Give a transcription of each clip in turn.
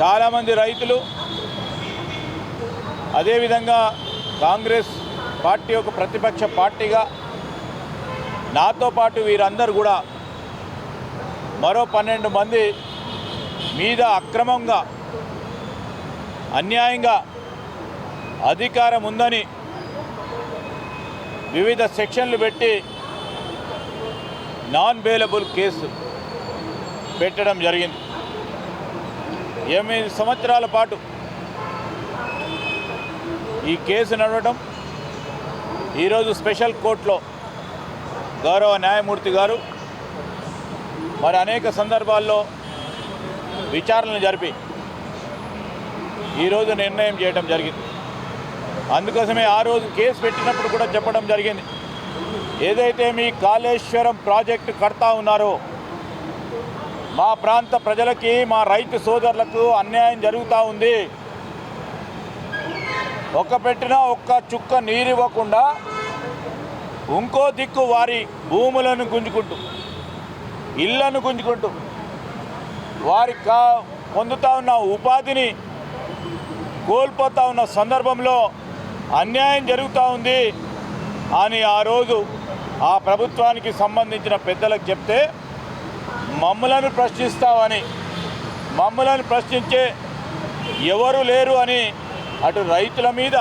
చాలామంది రైతులు అదేవిధంగా కాంగ్రెస్ పార్టీ ఒక ప్రతిపక్ష పార్టీగా నాతో పాటు వీరందరూ కూడా మరో పన్నెండు మంది మీద అక్రమంగా అన్యాయంగా అధికారం ఉందని వివిధ సెక్షన్లు పెట్టి నాన్ బెయిలబుల్ కేసు పెట్టడం జరిగింది. ఎనిమిది సంవత్సరాల పాటు ఈ కేసు నడవటం? ఈరోజు స్పెషల్ కోర్టులో గౌరవ న్యాయమూర్తి గారు మరి అనేక సందర్భాల్లో విచారణలు జరిపి ఈరోజు నిర్ణయం చేయడం జరిగింది. అందుకోసమే ఆ రోజు కేసు పెట్టినప్పుడు కూడా చెప్పడం జరిగింది. ఏదైతే మీ కాళేశ్వరం ప్రాజెక్టు కడతా ఉన్నారో మా ప్రాంత ప్రజలకి మా రైతు సోదరులకు అన్యాయం జరుగుతూ ఉంది. ఒక్క పెట్టినా ఒక్క చుక్క నీరు ఇవ్వకుండా ఇంకో దిక్కు వారి భూములను గుంజుకుంటూ ఇళ్ళను గుంజుకుంటూ వారి కా పొందుతా ఉన్న ఉపాధిని కోల్పోతా ఉన్న సందర్భంలో అన్యాయం జరుగుతూ ఉంది అని ఆ రోజు ఆ ప్రభుత్వానికి సంబంధించిన పెద్దలకు చెప్తే మమ్మలను ప్రశ్నిస్తావని మమ్మలను ప్రశ్నించే ఎవరు లేరు అని అటు రైతుల మీద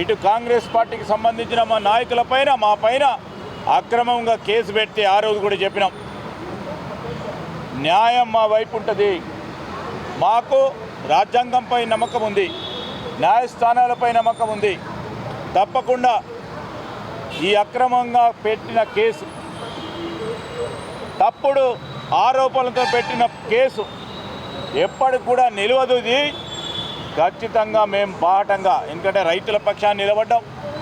ఇటు కాంగ్రెస్ పార్టీకి సంబంధించిన మా నాయకుల పైన మా పైన అక్రమంగా కేసు పెడితే ఆ రోజు కూడా చెప్పినాం. న్యాయం మా వైపు ఉంటుంది. మాకు రాజ్యాంగంపై నమ్మకం ఉంది. న్యాయస్థానాలపై నమ్మకం ఉంది. తప్పకుండా ఈ అక్రమంగా పెట్టిన కేసు తప్పుడు ఆరోపణలతో పెట్టిన కేసు ఎప్పటికి కూడా నిలవదు ఇది. ఖచ్చితంగా మేము బాటంగా ఎందుకంటే రైతుల పక్షాన్ని నిలబడ్డాం.